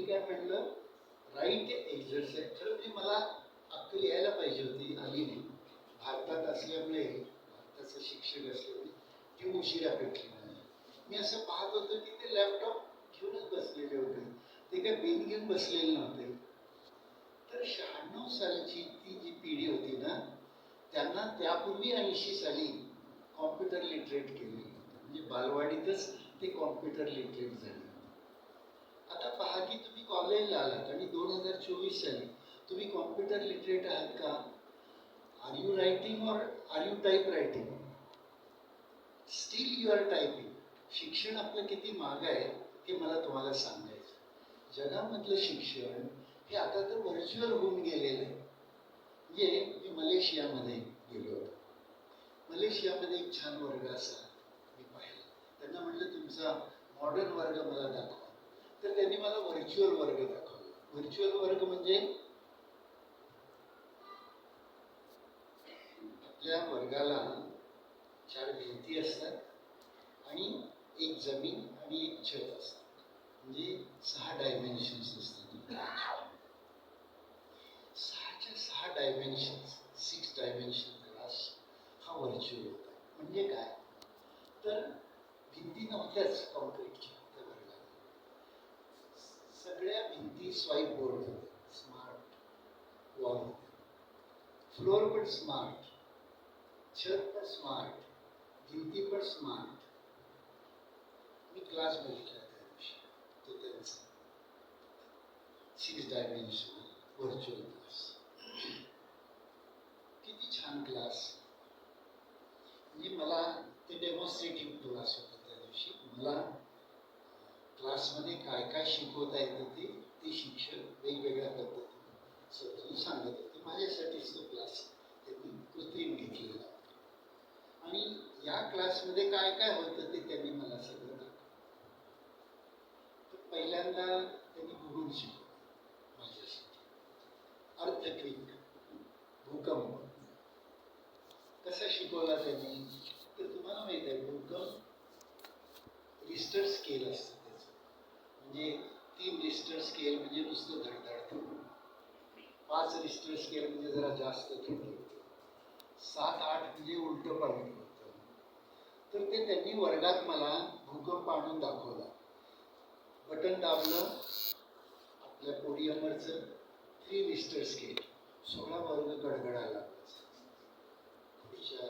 मी काय म्हटलं? Right exercise खरं म्हणजे मला अक्कल यायला पाहिजे होती आली नाही. भारतात असल्यामुळे भारताचं शिक्षक असल्यामुळे ती उशिरा भेटली नाही. मी असं पाहत होतो की ते लॅपटॉप घेऊनच बसलेले होते. ते काय पेन घेऊन बसलेले नव्हते. तर शहाण्णव सालाची ती जी पिढी होती ना त्यांना त्यापूर्वी ऐंशी साली कॉम्प्युटर लिटरेट केले म्हणजे बालवाडीतच ते कॉम्प्युटर लिटरेट झाले. कॉलेजला आलात आणि दोन हजार चोवीस साली तुम्ही कॉम्प्युटर लिटरेट आहात का? Are you writing or are you type writing still you are typing शिक्षण आपलं किती महाग आहे ते मला तुम्हाला सांगायचं. जगामधलं शिक्षण हे आता तर व्हर्च्युअल होऊन गेलेलं आहे. म्हणजे मी मलेशियामध्ये गेलो होतो. मलेशियामध्ये एक छान वर्ग असा मी पाहिला. त्यांना म्हटलं तुमचा मॉडर्न वर्ग मला दाखवा. व्हर्च्युअल वर्ग दाखवला. व्हर्च्युअल वर्ग म्हणजे आपल्या वर्गाला चार भिंती असतात आणि एक जमीन आणि एक छत असतात म्हणजे सहा डायमेन्शन्स असतात. सहाच्या सहा डायमेन्शन्स सिक्स डायमेन्शन क्लास हा व्हर्च्युअल होता. म्हणजे काय? तर भिंती नव्हत्याच कॉन्क्रीटच्या सगळ्या भिंती स्वाईप बोर्ड होत्या स्मार्ट वॉल फ्लोर पण स्मार्ट छत पण स्मार्ट भिंती पण स्मार्ट मी क्लास बघितला त्या दिवशी. तो त्यांचा. सिक्स डायमेन्शन व्हर्च्युअल क्लास किती छान क्लास म्हणजे मला ते डेमॉन्स्ट्रेटिव्ह क्लास होता त्या दिवशी मला क्लासमध्ये काय काय शिकवता येतं ते ते शिक्षण वेगवेगळ्या पद्धतीने. समजून सांगत होते माझ्यासाठीच तो क्लास त्यांनी कृत्रिम घेतलेला आणि या क्लासमध्ये काय काय होतं ते त्यांनी मला सगळं दाखवलं. तर पहिल्यांदा त्यांनी भूगोल शिकवलं माझ्यासाठी. अर्थक्विक भूकंप. कसा शिकवला त्यांनी? तर तुम्हाला माहीत आहे भूकंप रिस्टर स्केल असतं. म्हणजे तीन रिस्टर स्केल म्हणजे नुसतं धडधडतं. पाच रिस्टर स्केल म्हणजे जरा जास्त धडधडतं. सात आठ म्हणजे उलटं पाणी होतं तर ते त्यांनी वर्गात मला भूकंप आणून दाखवला. बटन दाबलं आपल्या पोडियमवरचं थ्री रिस्टर स्केल सोळा वर्ग गडगडायला खुर्च्या